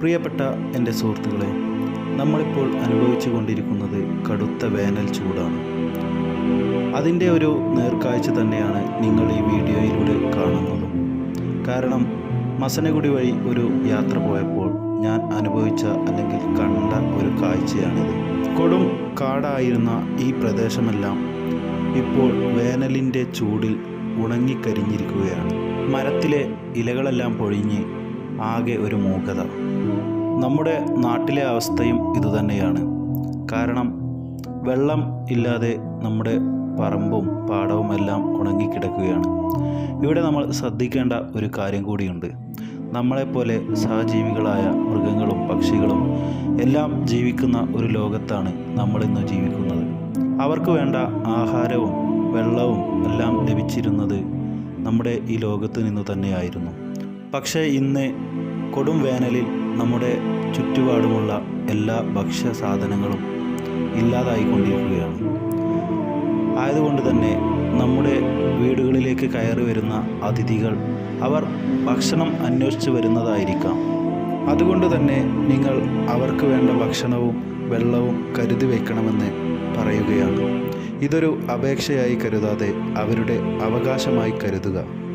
പ്രിയപ്പെട്ട എന്റെ സുഹൃത്തുക്കളെ നമ്മളിപ്പോൾ അനുഭവിച്ചു കൊണ്ടിരിക്കുന്നത് കടുത്ത വേനൽ ചൂടാണ്. അതിന്റെ ഒരു നേർക്കാഴ്ച തന്നെയാണ് നിങ്ങൾ ഈ വീഡിയോയിലൂടെ കാണുന്നത്. കാരണം മസനഗുടി വഴി ഒരു യാത്ര പോയപ്പോൾ ഞാൻ അനുഭവിച്ച അല്ലെങ്കിൽ കണ്ട ഒരു കാഴ്ചയാണിത്. കൊടും കാടായിരുന്ന ഈ പ്രദേശമെല്ലാം ഇപ്പോൾ വേനലിന്റെ ചൂടിൽ ഉണങ്ങിക്കരിഞ്ഞിരിക്കുകയാണ്. മരത്തിലെ ഇലകളെല്ലാം പൊഴിഞ്ഞ് ആകെ ഒരു മൂകത. നമ്മുടെ നാട്ടിലെ അവസ്ഥയും ഇതുതന്നെയാണ് കാരണം വെള്ളം ഇല്ലാതെ നമ്മുടെ പറമ്പും പാടവും എല്ലാം ഉണങ്ങിക്കിടക്കുകയാണ്. ഇവിടെ നമ്മൾ ശ്രദ്ധിക്കേണ്ട ഒരു കാര്യം കൂടിയുണ്ട്. നമ്മളെപ്പോലെ സഹജീവികളായ മൃഗങ്ങളും പക്ഷികളും എല്ലാം ജീവിക്കുന്ന ഒരു ലോകത്താണ് നമ്മളിന്ന് ജീവിക്കുന്നത്. അവർക്ക് വേണ്ട ആഹാരവും വെള്ളവും എല്ലാം ലഭിച്ചിരുന്നത് നമ്മുടെ ഈ ലോകത്ത് നിന്ന് തന്നെയായിരുന്നു. പക്ഷേ ഇന്ന് കൊടും വേനലിൽ നമ്മുടെ ചുറ്റുപാടുമുള്ള എല്ലാ ഭക്ഷ്യ സാധനങ്ങളും ഇല്ലാതായിക്കൊണ്ടിരിക്കുകയാണ്. ആയതുകൊണ്ട് തന്നെ നമ്മുടെ വീടുകളിലേക്ക് കയറി വരുന്ന അതിഥികൾ അവർ ഭക്ഷണം അന്വേഷിച്ച് വരുന്നതായിരിക്കാം. അതുകൊണ്ട് തന്നെ നിങ്ങൾ അവർക്ക് വേണ്ട ഭക്ഷണവും വെള്ളവും കരുതി വയ്ക്കണമെന്ന് പറയുകയാണ്. ഇതൊരു അപേക്ഷയായി കരുതാതെ അവരുടെ അവകാശമായി കരുതുക.